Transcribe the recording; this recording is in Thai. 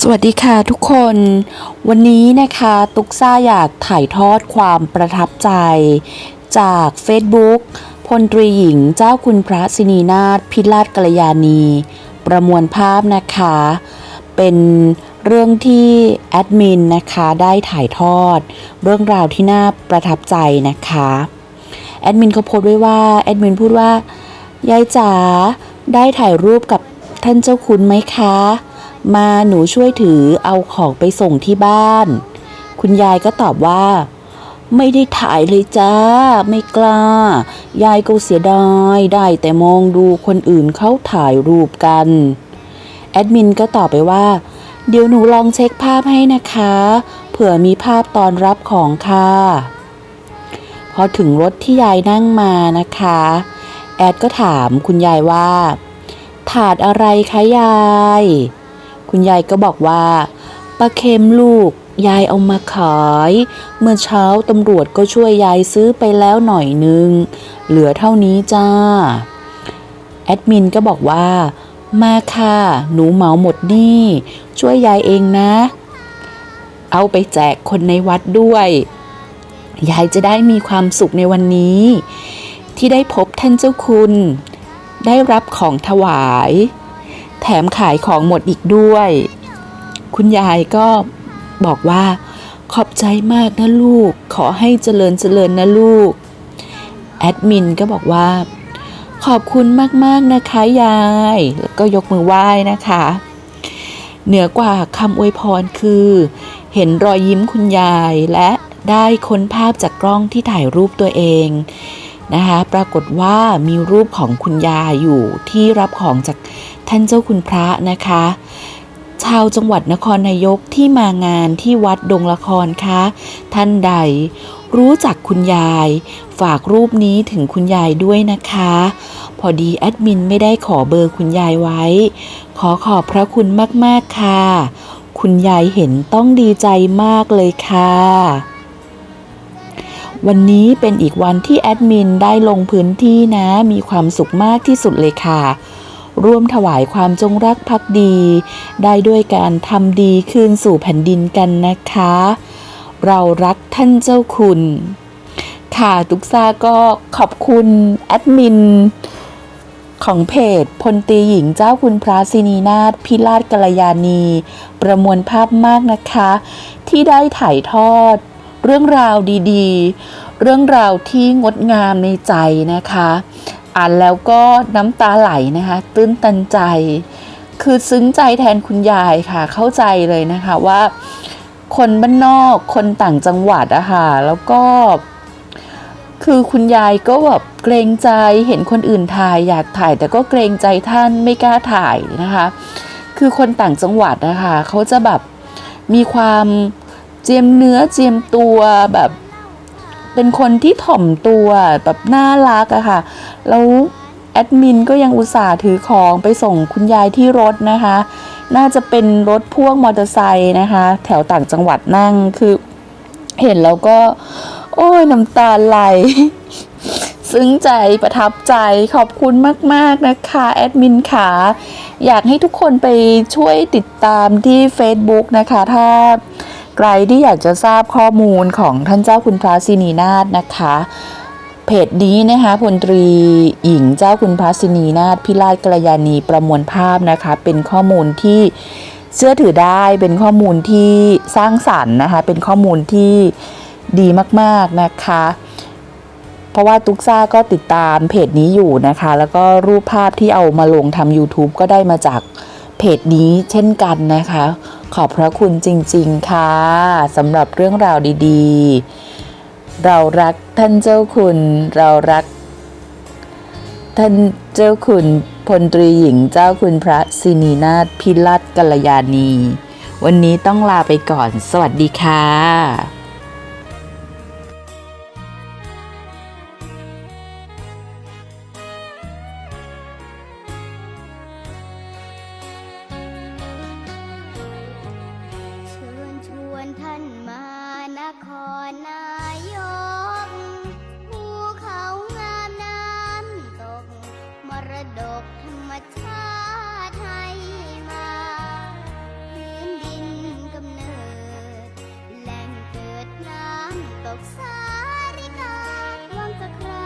สวัสดีค่ะทุกคน วันนี้นะคะตุกซ่าอยากถ่ายทอดความประทับใจ จาก Facebook พลตรีหญิงเจ้าคุณพระสินีนาถพิราชกัลยาณี ประมวลภาพนะคะ เป็นเรื่องที่แอดมินนะคะได้ถ่ายทอด เรื่องราวที่น่าประทับใจนะคะแอดมินเขาโพสต์ไว้ว่าแอดมินพูดว่ายายจ๋าได้ถ่ายรูปกับท่านเจ้าคุณไหมคะ มาหนูช่วยถือเอาของไปส่งที่บ้าน คุณยายก็ตอบว่า ไม่ได้ถ่ายเลยจ้า ไม่กล้า ยายก็เสียดายได้แต่มองดูคนอื่นเขาถ่ายรูปกัน แอดมินก็ตอบไปว่า เดี๋ยวหนูลองเช็คภาพให้นะคะ เผื่อมีภาพตอนรับของค่ะ พอถึงรถที่ยายนั่งมานะคะ แอดก็ถามคุณยายว่าถาดอะไรคะยาย คุณยายก็บอกว่าปลาเค็มลูกยายเอามาขาย เมื่อเช้าตำรวจก็ช่วยยายซื้อไปแล้วหน่อยนึง เหลือเท่านี้จ้า แอดมินก็บอกว่า มาค่ะ หนูเหมาหมดนี่ ช่วยยายเองนะ เอาไปแจกคนในวัดด้วย ยายจะได้มีความสุขในวันนี้ ที่ได้พบท่านเจ้าคุณ ได้รับของถวาย แถมขายของหมดอีกด้วย คุณยายก็บอกว่า ขอบใจมากนะลูก ขอให้เจริญเจริญนะลูก แอดมินก็บอกว่า ขอบคุณมาก ๆ นะคะยาย แล้วก็ยกมือไหว้นะคะ เหนือกว่าคำอวยพรคือ เห็นรอยยิ้มคุณยายและได้ค้นภาพจากกล้องที่ถ่ายรูปตัวเองนะคะ ปรากฏว่ามีรูปของคุณยายอยู่ที่รับของจาก ท่านเจ้าคุณพระนะคะ ชาวจังหวัดนครนายกที่มางานที่วัดดงละครคะท่านใดรู้จักคุณยาย ฝากรูปนี้ถึงคุณยายด้วยนะคะ พอดีแอดมินไม่ได้ขอเบอร์คุณยายไว้ ขอขอบพระคุณมาก ๆ ค่ะ คุณยายเห็นต้องดีใจมากเลยค่ะ วันนี้เป็นอีกวันที่แอดมินได้ลงพื้นที่นะ มีความสุขมากที่สุดเลยค่ะ ร่วมถวายความจงรักภักดี ได้ด้วยการทำดีคืนสู่แผ่นดินกันนะคะ เรารักท่านเจ้าคุณ ค่ะตุกซาก็ขอบคุณแอดมินของเพจพลตีหญิงเจ้าคุณพระศินีนาถพิราชกัลยาณี ประมวลภาพมากนะคะ ที่ได้ถ่ายทอด เรื่องราวดีๆ เรื่องราวที่งดงามในใจนะคะ อ่านแล้วก็น้ำตาไหลนะคะ ตื้นตันใจ คือซึ้งใจแทนคุณยายค่ะ เข้าใจเลยนะคะว่า คนบ้านนอกคนต่างจังหวัดอะค่ะแล้วก็ คือคุณยายก็แบบเกรงใจเห็นคนอื่นถ่ายอยากถ่าย แต่ก็เกรงใจท่านไม่กล้าถ่ายนะคะ คือคนต่างจังหวัดนะคะเขาจะแบบมีความเจียมเนื้อเจียมตัวแบบ เป็นคนที่ถ่อมตัวแบบน่ารักอะค่ะ แล้วแอดมินก็ยังอุตส่าห์ถือของไปส่งคุณยายที่รถนะคะ น่าจะเป็นรถพ่วงมอเตอร์ไซค์นะคะ แถวต่างจังหวัดนั่งคือเห็นแล้วก็ โอ้ยน้ำตาไหลซึ้งใจประทับใจขอบคุณมาก ๆ นะคะแอดมินขาอยากให้ทุกคนไปช่วยติดตามที่ Facebook นะคะ ถ้า ใครที่อยากจะทราบข้อมูลของท่านเจ้าคุณพระศินีนาถนะคะ เพจนี้นะคะพลตรีหญิงเจ้าคุณพระศินีนาถพิราชกัลยาณีประมวลภาพนะคะ เป็นข้อมูลที่เชื่อถือได้เป็นข้อมูลที่สร้างสรรค์นะคะ เป็นข้อมูลที่ดีมากๆนะคะ เพราะว่าตุกซ่าก็ติดตามเพจนี้อยู่นะคะ แล้วก็รูปภาพที่เอามาลงทำ YouTube ก็ได้มาจาก เพจนี้เช่นกันนะคะ ขอบพระคุณจริง ๆ ค่ะสำหรับเรื่องราวดีๆ เรารักท่านเจ้าคุณ เรารัก ท่านเจ้าคุณพลตรีหญิงเจ้าคุณพระสินีนาถพิรัตกัลยาณี วันนี้ต้องลาไปก่อน สวัสดีค่ะ ดกธรรมชาติไทยมาพื้นดินกำเนิด แหล่เกิดน้ำตกสาริกาวังตะครา